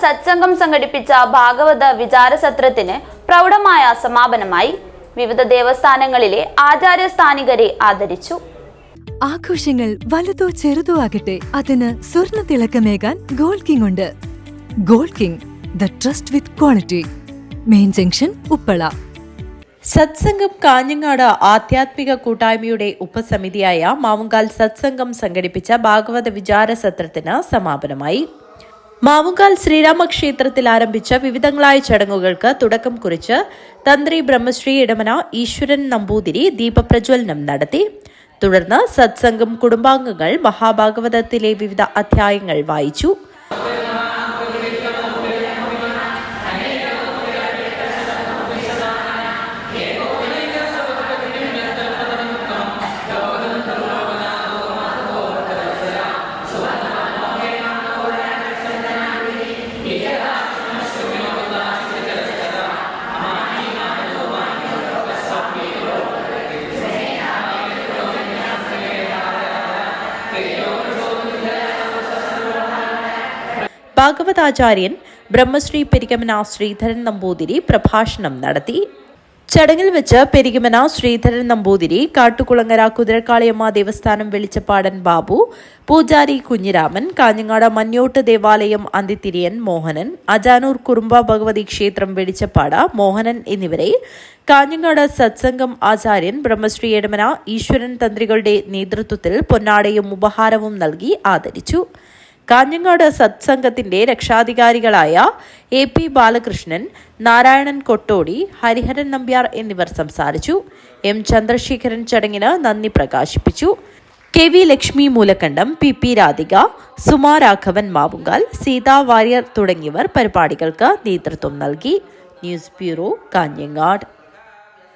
സത്സംഗം സംഘടിപ്പിച്ച ഭാഗവത വിചാരസത്രത്തിന് പ്രൗഢമായ സമാപനമായി വിവിധ ദേവസ്ഥാനങ്ങളിലെ ആചാര്യസ്ഥാനികരെ ആദരിച്ചു. ആഘോഷങ്ങൾ വലുതോ ചെറുതോ ആകട്ടെ അതിന് സ്വർണ തിളക്കമേകാൻ ഗോൾഡ് കിങ് ഉണ്ട്. Gold king the trust with quality. Main junction Uppala. സത്സംഗം കാഞ്ഞങ്ങാട് ആധ്യാത്മിക കൂട്ടായ്മയുടെ ഉപസമിതിയായ മാവുങ്കാൽ സത്സംഗം സംഘടിപ്പിച്ച ഭാഗവത വിചാര സത്രത്തിന് സമാപനമായി. മാവുങ്കാൽ ശ്രീരാമക്ഷേത്രത്തിൽ ആരംഭിച്ച വിവിധങ്ങളായ ചടങ്ങുകൾക്ക് തുടക്കം കുറിച്ച് തന്ത്രി ബ്രഹ്മശ്രീ ഇടമന ഈശ്വരൻ നമ്പൂതിരി ദീപപ്രജ്വലനം നടത്തി. തുടർന്ന് സത്സംഗം കുടുംബാംഗങ്ങൾ മഹാഭാഗവതത്തിലെ വിവിധ അധ്യായങ്ങൾ വായിച്ചു. ഭാഗവതാചാര്യൻ ബ്രഹ്മശ്രീ പെരികമന ശ്രീധരൻ നമ്പൂതിരി പ്രഭാഷണം നടത്തി ചടങ്ങിൽ വെച്ച് പെരികമന ശ്രീധരൻ നമ്പൂതിരി കാട്ടുകുളങ്ങര കുതിരക്കാളിയമ്മ ദേവസ്ഥാനം വെളിച്ചപ്പാടൻ ബാബു പൂജാരി കുഞ്ഞിരാമൻ കാഞ്ഞങ്ങാട് മഞ്ഞോട്ട് ദേവാലയം അന്തിത്തിരിയൻ മോഹനൻ അജാനൂർ കുറുമ്പ ഭഗവതി ക്ഷേത്രം വെളിച്ചപ്പാട മോഹനൻ എന്നിവരെ കാഞ്ഞങ്ങാട് സത്സംഗം ആചാര്യൻ ബ്രഹ്മശ്രീ എടമന ഈശ്വരൻ തന്ത്രികളുടെ നേതൃത്വത്തിൽ പൊന്നാടയും ഉപഹാരവും നൽകി ആദരിച്ചു. കാഞ്ഞങ്ങാട് സത്സംഗത്തിന്റെ രക്ഷാധികാരികളായ എ പി ബാലകൃഷ്ണൻ നാരായണൻ കൊട്ടോടി ഹരിഹരൻ നമ്പ്യാർ എന്നിവർ സംസാരിച്ചു. എം ചന്ദ്രശേഖരൻ ചടങ്ങിന് നന്ദി പ്രകാശിപ്പിച്ചു. K V Lakshmi Moolakkandam P P Radhika Suma Raghavan Mavungal Seetha Warrier തുടങ്ങിയവർ പരിപാടികൾക്ക് നേതൃത്വം നൽകി. News bureau Kanhangad.